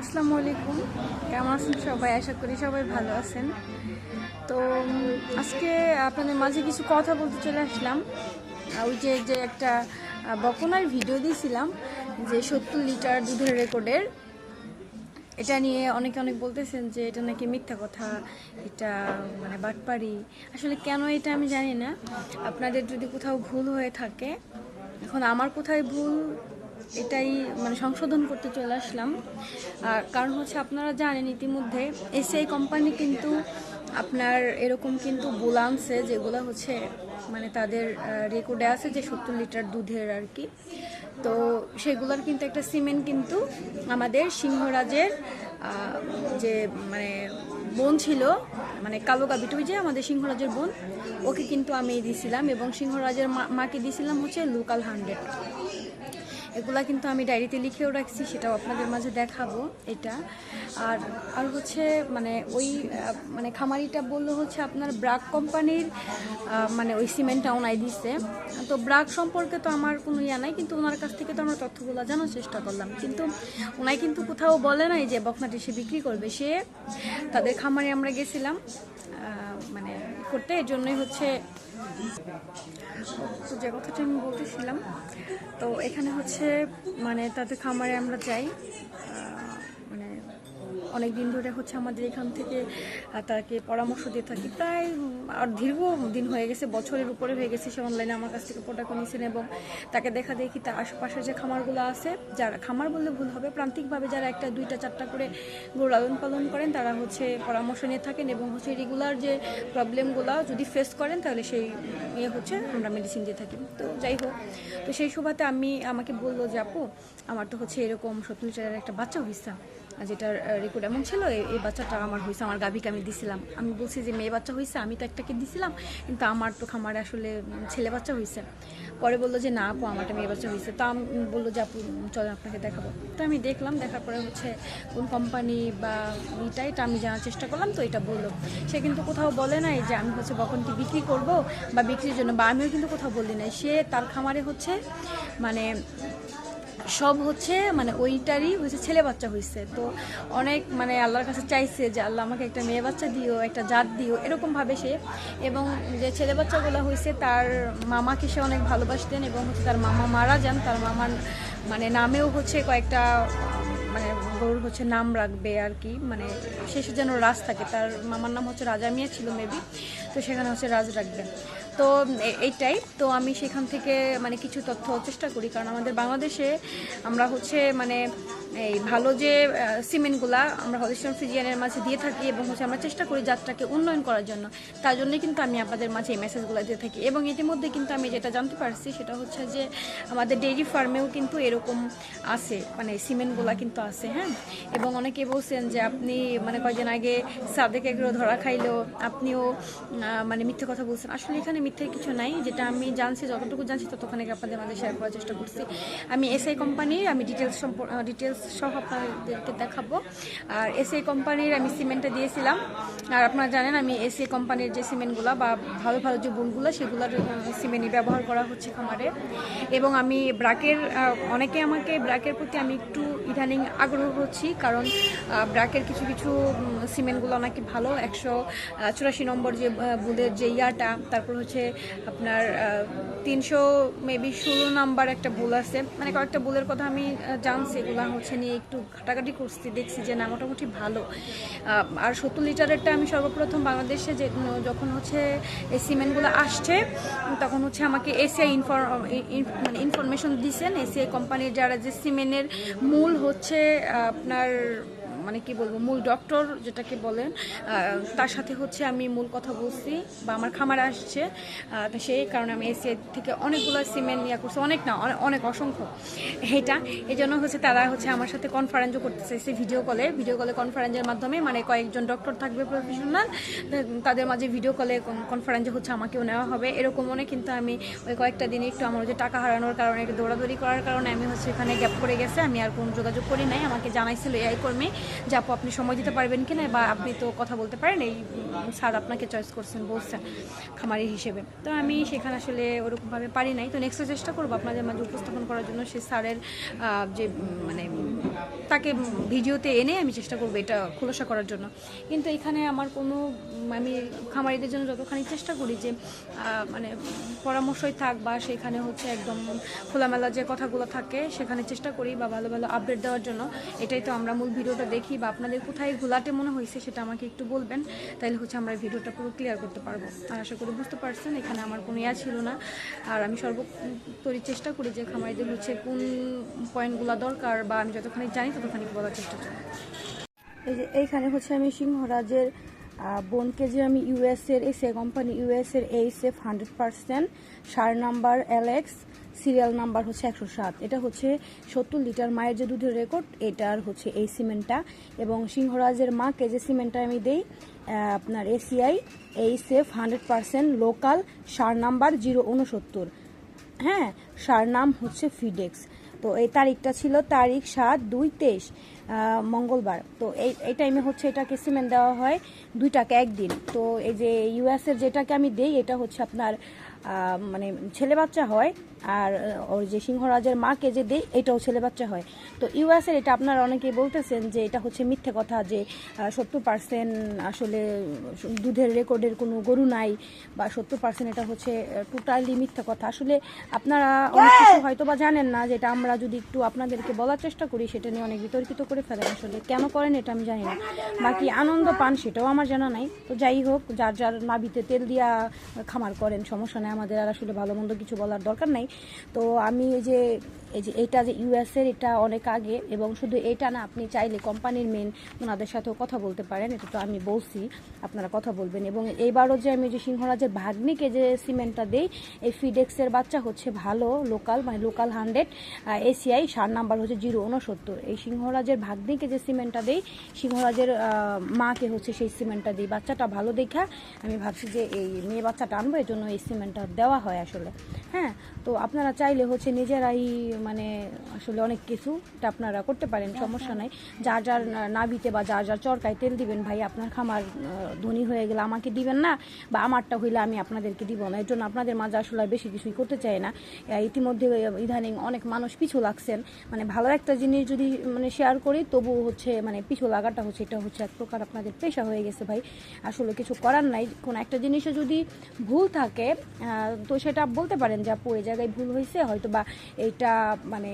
আসসালামু আলাইকুম। কেমন আছেন সবাই? আশা করি সবাই ভালো আছেন। তো আজকে আপনাদের মাঝে কিছু কথা বলতে চলে আসলাম। ওই যে যে একটা বকনার ভিডিও দিয়েছিলাম যে সত্তর লিটার দুধের রেকর্ডের এটা নিয়ে অনেকে অনেক বলতেছেন যে এটা নাকি মিথ্যা কথা, এটা মানে বাটপারি। আসলে কেন এটা আমি জানি না। আপনাদের যদি কোথাও ভুল হয়ে থাকে, এখন আমার কোথায় ভুল এটাই মানে সংশোধন করতে চলে আসলাম। আর কারণ হচ্ছে আপনারা জানেন ইতিমধ্যে এসিআই কোম্পানি কিন্তু আপনার এরকম কিন্তু বুল আনছে যেগুলো হচ্ছে মানে তাদের রেকর্ডে আছে যে সত্তর লিটার দুধের আর কি। তো সেগুলোর কিন্তু একটা সিমেন্ট কিন্তু আমাদের সিংহরাজের যে মানে বোন ছিল মানে কালো গাবিটুই যে আমাদের সিংহরাজের বোন, ওকে কিন্তু আমি দিয়েছিলাম এবং সিংহরাজের মাকে দিয়েছিলাম হচ্ছে লোকাল হান্ড্রেড এগুলা কিন্তু আমি ডায়েরিতে লিখেও রাখছি, সেটাও আপনাদের মাঝে দেখাবো, এটা। আর আর হচ্ছে মানে ওই মানে খামারিটা বলল হচ্ছে আপনার ব্রাক কোম্পানির মানে ওই সিমেন্টটা ওনায় দিচ্ছে তো ব্রাক সম্পর্কে তো আমার কোনো ইয়া নাই, কিন্তু ওনার কাছ থেকে তো আমরা তথ্যগুলো জানার চেষ্টা করলাম। কিন্তু ওনাই কিন্তু কোথাও বলে নাই যে বকনাটি সে বিক্রি করবে। সে, তাদের খামারে আমরা গেছিলাম মানে করতে, এর জন্যই হচ্ছে যে কথাটা আমি বলতেছিলাম, তো এখানে হচ্ছে মানে তাদের খামারে আমরা যাই অনেক দিন ধরে হচ্ছে আমাদের এখান থেকে তাকে পরামর্শ দিয়ে থাকি। প্রায় আর দীর্ঘ দিন হয়ে গেছে, বছরের উপরে হয়ে গেছে সে অনলাইনে আমার কাছ থেকে প্রোডাক্ট নিয়েছেন এবং তাকে দেখা দেখি তার আশেপাশে যে খামারগুলো আছে, যারা খামার বললে ভুল হবে, প্রান্তিকভাবে যারা একটা, দুইটা, চারটা করে গরু লালন পালন করেন, তারা হচ্ছে পরামর্শ নিয়ে থাকেন এবং হচ্ছে রেগুলার যে প্রবলেমগুলো যদি ফেস করেন, তাহলে সেই ইয়ে হচ্ছে আমরা মেডিসিন দিয়ে থাকি। তো যাই হোক, তো সেই সুবাদে আমি, আমাকে বলল যে, আপু, আমার তো হচ্ছে এরকম সত্তর লিটারের একটা বাচ্চা হয়েছে যেটার রেকর্ড এমন ছিল এই- এই বাচ্চাটা আমার হয়েছে আমার গাভিকে আমি দিছিলাম। আমি বলছি যে, মেয়ে বাচ্চা হয়েছে আমি তো একটাকে দিছিলাম, কিন্তু আমার তো খামারে আসলে ছেলে বাচ্চা হয়েছে পরে বলল যে, না আপু, আমারটা মেয়ে বাচ্চা হয়েছে তো আমি বলল যে, আপু চলেন আপনাকে দেখাবো। তো আমি দেখলাম, দেখার পরে হচ্ছে, কোন কোম্পানি বা এটা এটা আমি জানার চেষ্টা করলাম, তো এটা বলল। সে কিন্তু কোথাও বলে নাই যে, আমি হচ্ছে বকনটি বিক্রি করব বা বিক্রির জন্য, বা আমিও কিন্তু কোথাও বলি নাই। সে তার খামারে হচ্ছে মানে সব হচ্ছে মানে ওইটারই হয়েছে, ছেলে বাচ্চা হয়েছে। তো অনেক মানে আল্লাহর কাছে চাইছে যে আল্লাহ আমাকে একটা মেয়ে বাচ্চা দিও, একটা জাত দিও, এরকম ভাবে সে। এবং যে ছেলে বাচ্চাগুলো হয়েছে, তার মামাকে সে অনেক ভালোবাসতেন এবং হচ্ছে তার মামা মারা যান। তার মামার মানে নামেও হচ্ছে কয়েকটা মানে গরুর হচ্ছে নাম রাখবে আর কি। মানে শেষে যেন রাজ থাকে। তার মামার নাম হচ্ছে রাজা মিয়া ছিল মেবি তো সেখানে হচ্ছে রাজ রাখবে। তো এইটাই। তো আমি সেখান থেকে মানে কিছু তথ্য চেষ্টা করি। কারণ আমাদের বাংলাদেশে আমরা হচ্ছে মানে এই ভালো যে সিমেন্টগুলা আমরা হলিস্টন ফ্রিজিয়ানের মাঝে দিয়ে থাকি এবং হচ্ছে আমরা চেষ্টা করি যাত্রাকে উন্নয়ন করার জন্য, তার জন্যই কিন্তু আমি আপনাদের মাঝে এই মেসেজগুলো দিয়ে থাকি। এবং ইতিমধ্যে কিন্তু আমি যেটা জানতে পারছি সেটা হচ্ছে যে, আমাদের ডেইরি ফার্মেও কিন্তু এরকম আছে মানে সিমেন্টগুলা কিন্তু আছে হ্যাঁ? এবং অনেকে বলছেন যে, আপনি মানে কয়েকদিন আগে সাদেক এগুলো ধরা খাইলেও আপনিও মানে মিথ্যে কথা বলছেন। আসলে এখানে মিথ্যে কিছু নাই, যেটা আমি জানছি, যতটুকু জানছি ততক্ষণে আপনাদের মাঝে শেয়ার করার চেষ্টা করছি। আমি এসআই কোম্পানির আমি ডিটেলস ডিটেলস সহ আপনাদেরকে দেখাবো। আর এসএ কোম্পানির আমি সিমেন্টটা দিয়েছিলাম। আর আপনারা জানেন আমি এসএ কোম্পানির যে সিমেন্টগুলো বা ভালো ভালো যে বোনগুলো, সেগুলোর সিমেন্টই ব্যবহার করা হচ্ছে খামারে। এবং আমি ব্রাকের অনেকে আমাকে ব্রাকের প্রতি আমি একটু ইদানিং আগ্রহ হচ্ছি কারণ আহ, ব্রাকের কিছু কিছু সিমেন্টগুলো অনেক ভালো একশো চুরাশি নম্বর যে বুলের যে ইয়াটা তারপর হচ্ছে আপনার তিনশো মেবি ষোলো নাম্বার একটা বুল আছে। মানে কয়েকটা বুলের কথা আমি জানছি এগুলো হচ্ছে নিয়ে একটু ঘাটাঘাটি করছি দেখছি যে না মোটামুটি ভালো। আর সত্তর লিটারেরটা আমি সর্বপ্রথম বাংলাদেশে যে যখন হচ্ছে এই সিমেন্টগুলো আসছে তখন হচ্ছে আমাকে এসিআই ইনফর মানে ইনফরমেশন দিছেন। এসিআই কোম্পানির যারা যে সিমেন্টের মূল হচ্ছে আপনার মানে কি বলব, মূল ডক্টর যেটাকে বলেন তার সাথে হচ্ছে আমি মূল কথা বলছি, বা আমার খামারে আসছে সেই কারণে আমি এসে থেকে অনেকগুলো সিমেন্ট ইয়া করছি, অনেক না অনেক- অনেক অসংখ্য। এটা, এই জন্য হচ্ছে তারা হচ্ছে আমার সাথে কনফারেন্সও করতে চাইছে ভিডিও কলে ভিডিও কলে কনফারেন্সের মাধ্যমে মানে কয়েকজন ডক্টর থাকবে প্রফেশনাল তাদের মাঝে ভিডিও কলে কনফারেন্সে হচ্ছে আমাকেও নেওয়া হবে। এরকম মনে কিন্তু আমি ওই কয়েকটা দিনে একটু আমার যে টাকা হারানোর কারণে, একটু দৌড়াদৌড়ি করার কারণে আমি হচ্ছে এখানে গ্যাপ করে গেছে, আমি আর কোনো যোগাযোগ করি নাই। আমাকে জানাইছিল এআই কর্মী যে আপু, আপনি সময় দিতে পারবেন কিনা বা আপনি তো কথা বলতে পারেন, এই স্যার আপনাকে চয়েস করছেন, বলছেন খামারি হিসেবে। তো আমি সেখানে আসলে ওরকমভাবে পারি নাই। তো নেক্সট চেষ্টা করব আপনাদের মাঝে উপস্থাপন করার জন্য। সেই স্যারের যে মানে তাকে ভিডিওতে এনে আমি চেষ্টা করব এটা খোলসা করার জন্য। কিন্তু এখানে আমার কোনো আমি খামারিদের জন্য যতখানি চেষ্টা করি যে মানে পরামর্শই থাক বা সেখানে হচ্ছে একদম খোলামেলা যে কথাগুলো থাকে, সেখানে চেষ্টা করি বা ভালো ভালো আপডেট দেওয়ার জন্য। এটাই তো আমরা মূল ভিডিওটা দেখি। বা আপনাদের কোথায় ঘোলাটে মনে হয়েছে সেটা আমাকে একটু বলবেন তাহলে হচ্ছে আমরা ভিডিওটা পুরো ক্লিয়ার করতে পারব। আর আশা করি বুঝতে পারছেন, এখানে আমার কোনো ইয়া ছিল না। আর আমি সর্বোত্তরই চেষ্টা করি যে খামারিদের হচ্ছে কোন পয়েন্টগুলো দরকার বা আমি যতখানি জানি ততখানি বলার চেষ্টা করি। এই যে এইখানে হচ্ছে আমি সিংহরাজের বোনকে যে আমি ইউএস এর এসে কোম্পানি ইউএস এর H F hundred percent sir number LX serial number হচ্ছে একশো সাত। এটা হচ্ছে সত্তর লিটার মায়ের যে দুধের রেকর্ড, এটার হচ্ছে এই সিমেন্টটা। এবং সিংহরাজের মাকে যে সিমেন্টটা আমি দেই আপনার ACI H F hundred percent local, sir number zero উনসত্তর হ্যাঁ সার নাম হচ্ছে ফিডেক্স। তো এই তারিখটা ছিল তারিখ সাত দুই তেইশ মঙ্গলবার। তো এই এই টাইমে হচ্ছে এটাকে সিমেন্ট দেওয়া হয় দুই টাকা একদিন। তো এই যে ইউএসের যেটাকে আমি দেই, এটা হচ্ছে আপনার মানে ছেলে বাচ্চা হয় আর ওই যে সিংহরাজের মাকে যে দেই এটাও ছেলে বাচ্চা হয়। তো ইউএসের এটা আপনারা অনেকেই বলতেছেন যে এটা হচ্ছে মিথ্যে কথা যে সত্তর পার্সেন্ট আসলে দুধের রেকর্ডের কোনো গরু নাই বা সত্তর পার্সেন্ট এটা হচ্ছে টোটালি মিথ্যা কথা। আসলে আপনারা অনেক কিছু হয়তো বা জানেন না যেটা আমরা যদি একটু আপনাদেরকে বলার চেষ্টা করি সেটা নিয়ে অনেক বিতর্কিত করে ফেলেন আসলে। কেন করেন এটা আমি জানি না। বাকি আনন্দ পান সেটাও আমার জানা নাই। তো যাই হোক যার যার নাবিতে তেল দিয়া খামার করেন সমস্যা নেই। আমাদের আর আসলে ভালো মন্দ কিছু বলার দরকার নাই। তো আমি ওই যে এই যে এটা যে ইউএসের এটা অনেক আগে, এবং শুধু এটা না, আপনি চাইলে কোম্পানির মেন ওনাদের সাথেও কথা বলতে পারেন, এটা তো আমি বলছি, আপনারা কথা বলবেন। এবং এইবারও যে আমি যে সিংহরাজের ভাগ্নিকে যে সিমেন্টটা দেই, এই ফিডেক্সের বাচ্চা হচ্ছে ভালো লোকাল মানে local hundred ACI sir number হচ্ছে জিরো উনসত্তর এই সিংহরাজের ভাগ্নিকে যে সিমেন্টটা দেই, সিংহরাজের মাকে হচ্ছে সেই সিমেন্টটা দিই। বাচ্চাটা ভালো দেখা, আমি ভাবছি যে এই মেয়ে বাচ্চাটা আনব এই জন্য এই সিমেন্টটা দেওয়া হয় আসলে। হ্যাঁ তো আপনারা চাইলে হচ্ছে নিজেরাই মানে আসলে অনেক কিছু এটা আপনারা করতে পারেন, সমস্যা নাই। যার যার না- নাবিতে বা যার যার চরকায় তেল দিবেন, ভাই আপনার খামার ধনী হয়ে গেলে আমাকে দিবেন না, বা আমারটা হইলে আমি আপনাদেরকে দিব না। এর জন্য আপনাদের মাঝে আসলে আর বেশি কিছুই করতে চাই না। ইতিমধ্যে ইদানিং অনেক মানুষ পিছু লাগছেন। মানে ভালো একটা জিনিস যদি মানে শেয়ার করি তবু হচ্ছে মানে পিছু লাগাটা হচ্ছে, এটা হচ্ছে এক প্রকার আপনাদের পেশা হয়ে গেছে, ভাই। আসলে কিছু করার নাই। কোনো একটা জিনিসে যদি ভুল থাকে তো সেটা বলতে পারেন যে, আপু, এই জায়গায় ভুল হয়েছে হয়তো বা এইটা মানে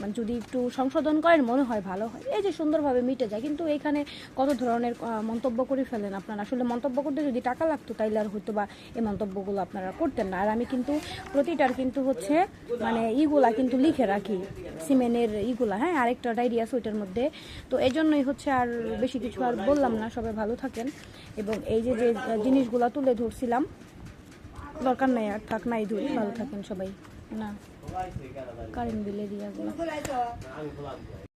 মানে যদি একটু সংশোধন করেন, মনে হয় ভালো হয়। এই যে সুন্দরভাবে মিটে যায়, কিন্তু এখানে কত ধরনের মন্তব্য করে ফেলেন আপনারা? আসলে মন্তব্য করতে যদি টাকা লাগতো, তাইলে আর হয়তো বা এই মন্তব্যগুলো আপনারা করতেন না। আর আমি কিন্তু, প্রতিটার কিন্তু হচ্ছে মানে ইগুলা কিন্তু লিখে রাখি। সিমেনের ইগুলা হ্যাঁ? আরেকটা ডায়েরি আছে ওইটার মধ্যে। তো এই জন্যই হচ্ছে আর বেশি কিছু আর বললাম না। সবাই ভালো থাকেন। এবং এই যে যে জিনিসগুলো তুলে ধরছিলাম, দরকার নাই আর থাক, নাই ধরি ভালো থাকেন সবাই। না। কারেন্ট বিলে ইয়াগুলো